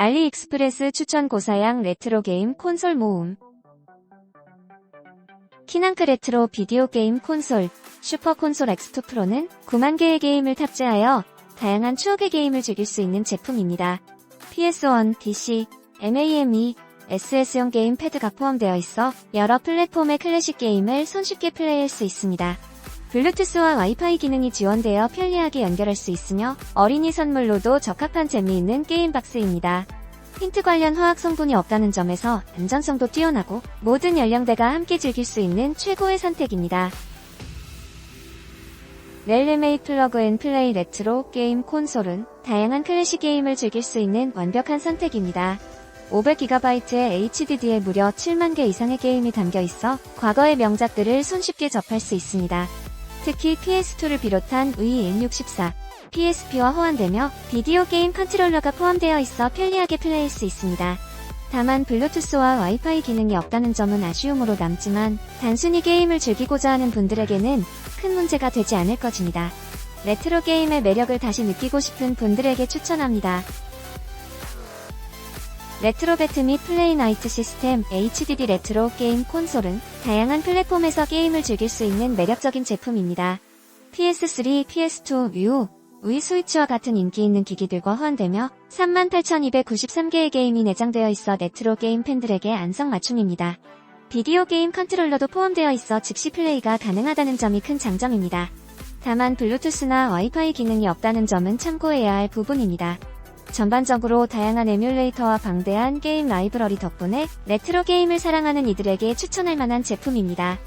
알리익스프레스 추천 고사양 레트로 게임 콘솔 모음 키난크 레트로 비디오 게임 콘솔 슈퍼 콘솔 X2 프로는 9만 개의 게임을 탑재하여 다양한 추억의 게임을 즐길 수 있는 제품입니다. PS1, PC, MAME, SS용 게임 패드가 포함되어 있어 여러 플랫폼의 클래식 게임을 손쉽게 플레이할 수 있습니다. 블루투스와 와이파이 기능이 지원되어 편리하게 연결할 수 있으며 어린이 선물로도 적합한 재미있는 게임 박스입니다. 힌트 관련 화학 성분이 없다는 점에서 안전성도 뛰어나고 모든 연령대가 함께 즐길 수 있는 최고의 선택입니다. 렐레메이 플러그 앤 플레이 레트로 게임 콘솔은 다양한 클래식 게임을 즐길 수 있는 완벽한 선택입니다. 500GB의 HDD에 무려 7만 개 이상의 게임이 담겨 있어 과거의 명작들을 손쉽게 접할 수 있습니다. 특히 PS2를 비롯한 위 1614, PSP와 호환되며 비디오 게임 컨트롤러가 포함되어 있어 편리하게 플레이할 수 있습니다. 다만 블루투스와 와이파이 기능이 없다는 점은 아쉬움으로 남지만 단순히 게임을 즐기고자 하는 분들에게는 큰 문제가 되지 않을 것입니다. 레트로 게임의 매력을 다시 느끼고 싶은 분들에게 추천합니다. 레트로 배트 및 플레이 나이트 시스템 HDD 레트로 게임 콘솔은 다양한 플랫폼에서 게임을 즐길 수 있는 매력적인 제품입니다. PS3, PS2, 뮤, 위 스위치와 같은 인기 있는 기기들과 호환되며 38,293개의 게임이 내장되어 있어 레트로 게임 팬들에게 안성맞춤입니다. 비디오 게임 컨트롤러도 포함되어 있어 즉시 플레이가 가능하다는 점이 큰 장점입니다. 다만 블루투스나 와이파이 기능이 없다는 점은 참고해야 할 부분입니다. 전반적으로 다양한 에뮬레이터와 방대한 게임 라이브러리 덕분에 레트로 게임을 사랑하는 이들에게 추천할 만한 제품입니다.